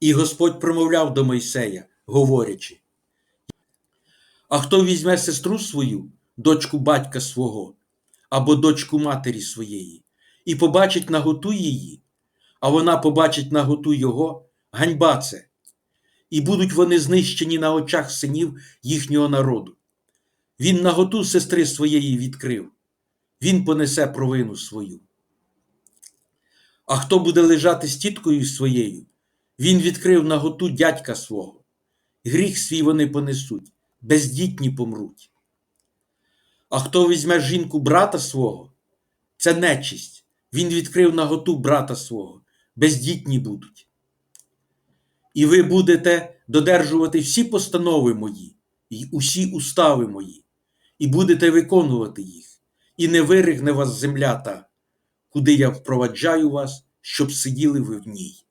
І Господь промовляв до Мойсея, говорячи: А хто візьме сестру свою, дочку батька свого, або дочку матері своєї, і побачить наготу її, а вона побачить наготу його, ганьба це, і будуть вони знищені на очах синів їхнього народу. Він наготу сестри своєї відкрив, він понесе провину свою. А хто буде лежати з тіткою своєю, він відкрив наготу дядька свого. Гріх свій вони понесуть, бездітні помруть. А хто візьме жінку брата свого, це нечисть. Він відкрив наготу брата свого, бездітні будуть. І ви будете додержувати всі постанови мої, і усі устави мої, і будете виконувати їх, і не виригне вас земля та, куди я впроваджаю вас, щоб сиділи ви в ній.